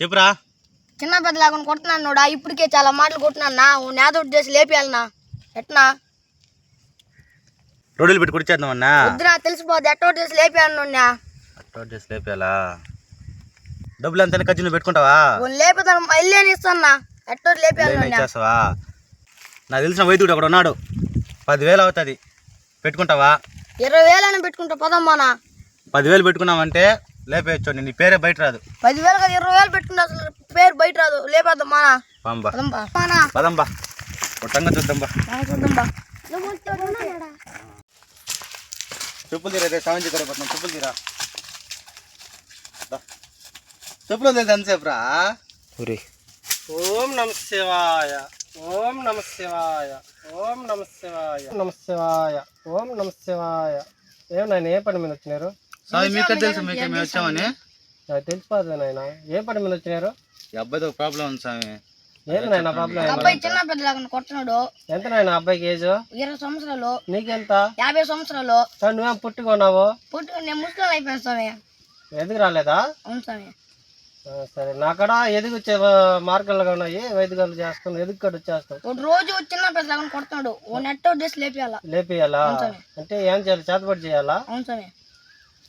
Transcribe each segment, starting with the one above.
చెప్పురా. చిన్న పెద్ద లేకుండా కొడుతున్నాను నోడా. ఇప్పటికే చాలా మాటలు కొట్టినాను నా. నేదోటి చేసి లేపేయాలనా? ఎట్నా? రోడ్లు పెట్టి కుడిచేద్దామన్నా? వద్దునా తెలిసిపోద్ది. ఎట్టోటి చేసి లేపేయాలి నోడినా. అట్లా చేసి లేపేయాలా? డబ్బులు ఎంత ఖర్చులు పెట్టుకుంటావా? లేపుతాను. వెళ్ళేని ఇస్తాను ఎట్టోటి లేపేయాలి ఇచ్చేస్తావా? నాకు తెలిసిన వైద్యుడు అక్కడ ఉన్నాడు. పదివేలు అవుతుంది. పెట్టుకుంటావా? ఇరవై వేలని పెట్టుకుంటా పదమ్మానా పదివేలు పెట్టుకున్నామంటే లేపేయచ్చు నీ పేరే బయట రాదు. పదివేలు కదా ఇరవై వేలు పెట్టుకుంటా అసలు పేరు బయట రాదు. లేపేద్దాం మానా. పంబా పదంబా పదంబా. కొట్టంగా చూద్దాంబా చూద్దాంబా చెప్పులు తీరా రే సావంజీ కూడా పోతున్నాం చెప్పులు తీరా. దా. చెప్పులు వదిలేదు ఎంతసేపు రా? ఓం నమ శివాయ ఓం నమ శివాయ ఓం నమ శివాయ నమ శివాయ ఓం నమ శివాయ. ఏం నాయన ఏ పని మీద వచ్చినారు? స్వామి మీకే తెలుసు మీకే మేము వచ్చామని. నాకు తెలిసిపోతుంది నాయన. ఏ పని మీద వచ్చినారు? ఈ అబ్బాయితో ఒక ప్రాబ్లం ఉంది స్వామి ఏంది నాయన ప్రాబ్లం? అబ్బాయి చిన్న పెద్ద లేకుండా కొడుతున్నాడు ఎంత నాయన అబ్బాయికి ఏజ్? ఇరవై సంవత్సరాలు. నీకెంత? యాభై సంవత్సరాలు. సార్ నువ్వేం పుట్టుకున్నావు పుట్టు నేను ముస్లిం అయిపోయాను స్వామి. ఎదుగు రాలేదా? అవును స్వామి. ఆ, సరే. నాకడ ఎదుగు వచ్చే మార్గాలుగా ఉన్నాయి. వైద్యులు చేస్తాను ఎదుగు కడ వచ్చేస్తాం ఒక రోజు చిన్న పెద్ద లేకుండా కొడుతున్నాడు. ఓ నెట్ చేసి లేపేయాల? లేపేయాలా? అంటే ఏం చేయాలి? చేతబడి చేయాలా? అవును స్వామి.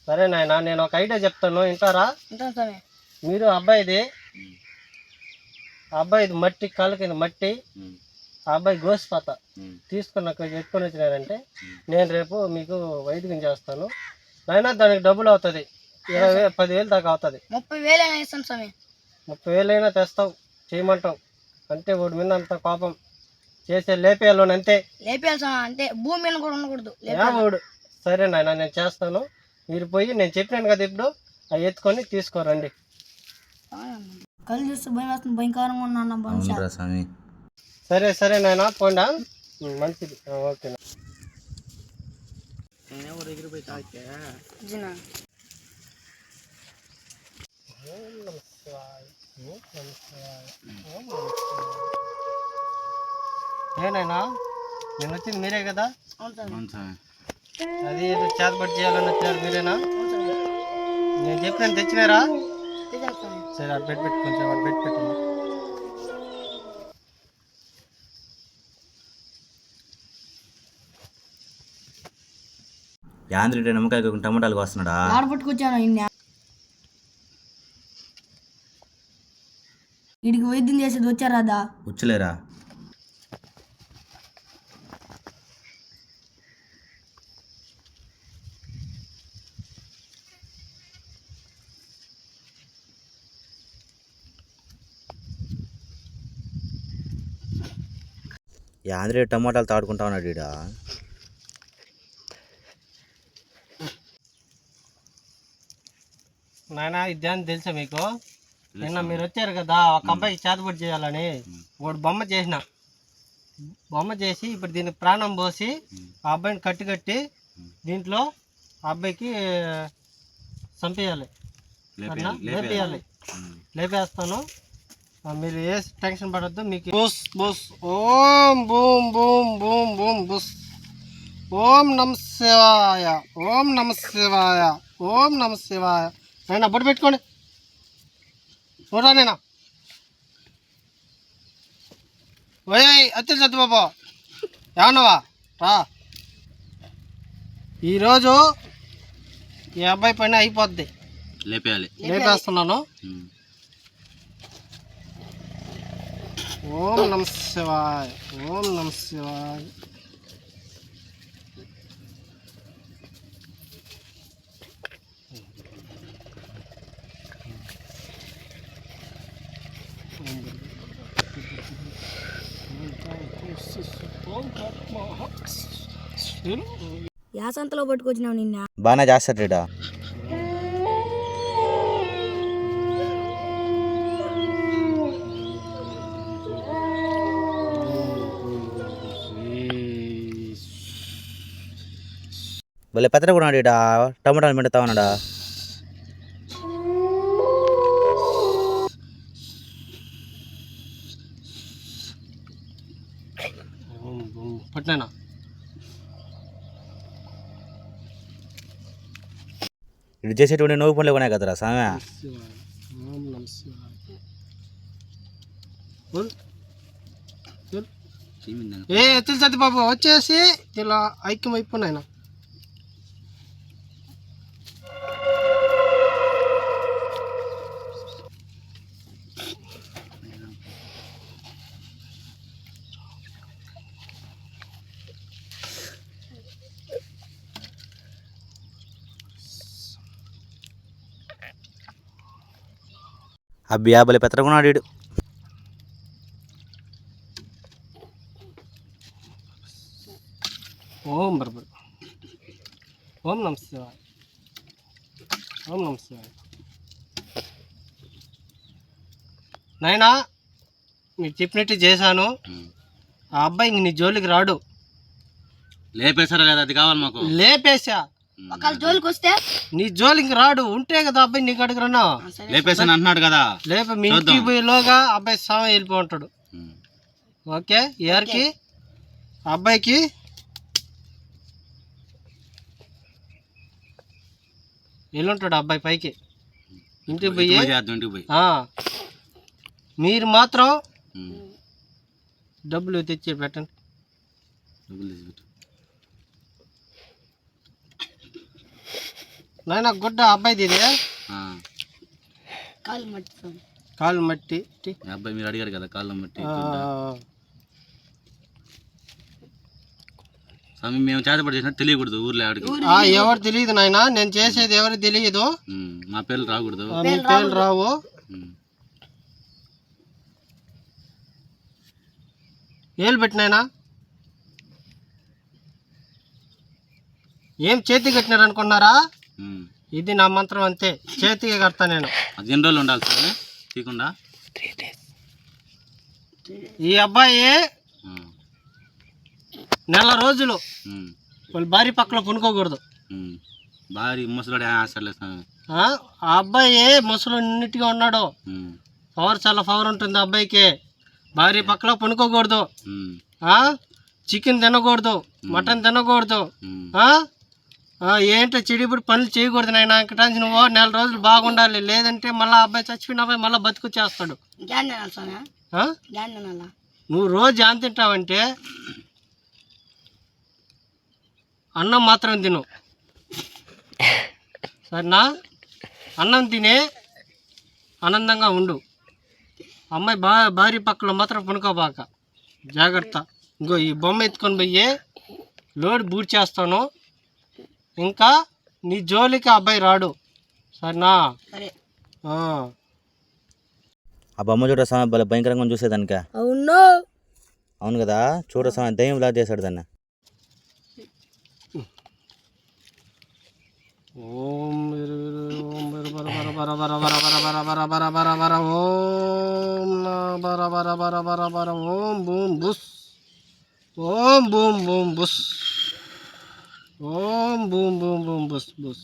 సరే నాయన నేను ఒక ఐడియా చెప్తాను. వింటారా? మీరు అబ్బాయిది అబ్బాయిది మట్టి కాళ్ళ కింద మట్టి ఆ అబ్బాయి గోసిపాత తీసుకున్న ఎత్తుకొని వచ్చినారంటే నేను రేపు మీకు వైద్యం చేస్తాను. నాయనా దానికి డబ్బులు అవుతుంది. ఇరవై పదివేలు దాకా అవుతుంది. ముప్పై వేలు అయినా ఇస్తాను స్వామి. ముప్పై వేలైనా తెస్తావు చేయమంటాం. అంతే వాడి మీద అంత కోపం. చేసే లేపేయాలని అంతే. లేపేయాలి అంటే భూమి మీద కూడా ఉండకూడదు. వాడు సరే నాయన నేను చేస్తాను. మీరు పోయి నేను చెప్పినాను కదా ఇప్పుడు అవి ఎత్తుకొని తీసుకోరండి. కళ్ళు చూస్తే భయం వేస్తుంది భయంకరంగా ఉన్నాను స్వామి. సరే సరే నాయన పోండా. మంచిది. ఓకే జినా. ఏనాయనా నేను వచ్చింది మీరే కదా? అవును స్వామి. అది ఏదో చేతబడి చేయాలని వచ్చారు మీరేనా? నేను చెప్పిన తెచ్చినారా? సరే అటు పెట్టి పెట్టు కొంచెం అటు పెట్టి. పెట్టు యాంద్రి నిమ్మకాయ టమాటాలు వస్తున్నాడా ఆడ పట్టుకొచ్చాను ఇన్ని. వీడికి వైద్యం చేసేది వచ్చారాదా వచ్చలేరా? యాంద్రి టమాటాలు తాడుకుంటా ఉన్నాడు ఈడ. నాయన ఇది తెలుసా మీకు? నిన్న మీరు వచ్చారు కదా ఒక అబ్బాయికి చేతబడి చేయాలని. వాడు బొమ్మ చేసిన. బొమ్మ చేసి ఇప్పుడు దీనికి ప్రాణం పోసి ఆ అబ్బాయిని కట్టి కట్టి దీంట్లో ఆ అబ్బాయికి చంపేయాలి. లేపేయాలి లేపేస్తాను. మీరు ఏ టెన్షన్ పడద్దు మీకు బుస్ బుస్. ఓం బూమ్ బూమ్ బూమ్ బూమ్ బుస్. ఓం నమ శివాయ ఓం నమ శివాయ ఓం నమ శివాయ. నైనా బొట్టు పెట్టుకోండి. చూడరా నేనా ఓయ్ అత్తి సత్యబాబు ఏమన్నావా? రా. ఈరోజు ఈ అబ్బాయి పైన అయిపోద్ది. లేపేయాలి. లేపేస్తున్నాను. ఓం నమ శివాయ ఓం నమ శివాయ. యాసంతలో పట్టుకొచ్చినావు నిన్న. బాగానే చేస్తాడు భలే పెద్దగా ఉన్నాడు ఈడ టమాటాలు మిండుతా ఉన్నాడా ఇటు చేసేటువంటి నవ్వు పనులు కొనే కదరా సామె ఏ ఎత్తులు సత్యబాబు వచ్చేసి ఇలా ఐక్యం అయిపోయినాయన అబ్బి యాభై పెత్తరకున్నాడు వీడు ఓం బర్బర్ ఓం నమ శివాయ. ఓం నమ శివాయ. నాయనా మీరు చెప్పినట్టు చేశాను. ఆ అబ్బాయి ఇంక నీ జోలికి రాడు. లేపేశారా లేదా? అది కావాలి మాకు. లేపేశా. ఒకవేళ జోలికి వస్తే నీ జోలికి రాడు ఉంటే కదా అబ్బాయి నీకు అడుగురన్నా లేపేశాను అంటున్నాడు కదా. లేప మీ ఇంటికి పోయేలోగా అబ్బాయి వెళ్ళిపోంటాడు ఉమ్. ఓకే ఎవరికి? అబ్బాయికి? వెళ్ళుంటాడు అబ్బాయి పైకి. ఇంటికి పోయి మీరు మాత్రం. డబ్బులు తెచ్చి పెట్టండి. డబ్బులు పెట్టు. నాయన గుడ్డ అబ్బాయిది ఇది ఆ. కాలు మట్టి కాలు అబ్బాయి మీరు అడిగారు కదా కాళ్ళ మట్టి ఆ, స్వామి మేము చేతపడి చేసినా తెలియకూడదు ఊర్లో ఆడికి ఆ, ఎవరు తెలియదు నాయన. నేను చేసేది ఎవరు తెలియదు. మా పేర్లు రాకూడదు. ఆ, మీ పేర్లు రావు. ఏళ్ళు పెట్టినాయనా ఏం చేతి కట్టినారు అనుకున్నారా. ఇది నా మంత్రం అంతే. చేతికి కడతా నేను. అది ఎన్ని రోజులు ఉండాలి స్వామి తీయకుండా? ఈ అబ్బాయి. నెల రోజులు. వాళ్ళ భార్య పక్కన పునుకోకూడదు. భారీ ముసలాడు ఆశలే స్వామి ఆ? అబ్బాయి ముసలు నిన్నట్టుగా ఉన్నాడు. పవర్ చాలా పవర్ ఉంటుంది ఆ అబ్బాయికి. భార్య పక్కన పునుకోకూడదు. చికెన్ తినకూడదు. మటన్ తినకూడదు. ఏంటో చెడిపుడు పనులు చేయకూడదు నాయన ఇంకటాంచి నువ్వు నెల రోజులు బాగుండాలి. లేదంటే మళ్ళీ అబ్బాయి చచ్చిపోయిన అబ్బాయి మళ్ళీ బతుకు చేస్తాడు. నువ్వు రోజు ఏం తింటావంటే అన్నం మాత్రం తిను. సరేనా? అన్నం తినే ఆనందంగా ఉండు. అమ్మాయి బా భార్య పక్కలో మాత్రం పునుకోబాక. జాగ్రత్త. ఇంకో ఈ బొమ్మ ఎత్తుకొని పోయి లోడ్ బూట్ చేస్తాను. ఇంకా నీ జోలికి అబ్బాయి రాడు సరేనా సరే ఆ. బొమ్మ చూడ స్వామి భలే భయంకరంగా చూసేదానిక అవును అవును కదా చూడ స్వామి దయ్యం ఇలా చేశాడు దాన్ని ఓం ఓం బర బర బర బర బర బర బర బర బర బర బర ఓం నా బర బర బర బర బర ఓం బూమ్ బుస్ ఓం బూమ్ బూమ్ బుస్ ఓం బూమ్ బూమ్ బూమ్ బస్ బుస్.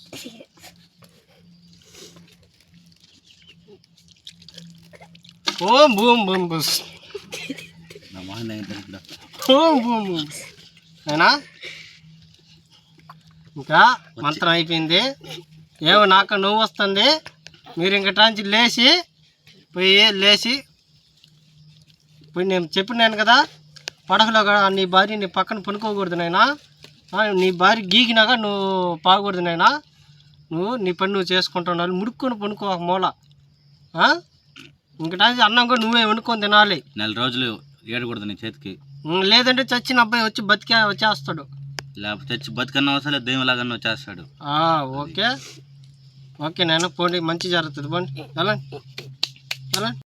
ఓం బూమ్ బూమ్ బస్. ఓం బూమ్ బూమ్ అయినా? ఇంకా మంత్రం అయిపోయింది. ఏమో నాకు నువ్వు వస్తుంది. మీరు ఇంక నుంచి లేచి పోయి లేచి పోయి నేను చెప్పినాను కదా పడకలో కూడా నీ భార్య నీ పక్కన పనుకోకూడదు నాయనా. నీ భార్య గీకినాక నువ్వు పాకూడదు నాయనా నువ్వు నీ పని నువ్వు చేసుకుంటున్నావు ముడుక్కొని పనుకో ఒక మూల. ఆ? ఇంక టాంచి అన్నం కూడా నువ్వే వండుకొని తినాలి. నెల రోజులు ఏడకూడదు నీ చేతికి. లేదంటే చచ్చిన అబ్బాయి వచ్చి బతికే వచ్చేస్తాడు. లేకపోతే తెచ్చి బతుకన్నా అవసరం లేదు దయ్యం లాగా వచ్చేస్తాడు ఓకే. ఓకే నేను పోండి మంచి జరుగుతుంది పోండి. వెళ్ళండి వెళ్ళండి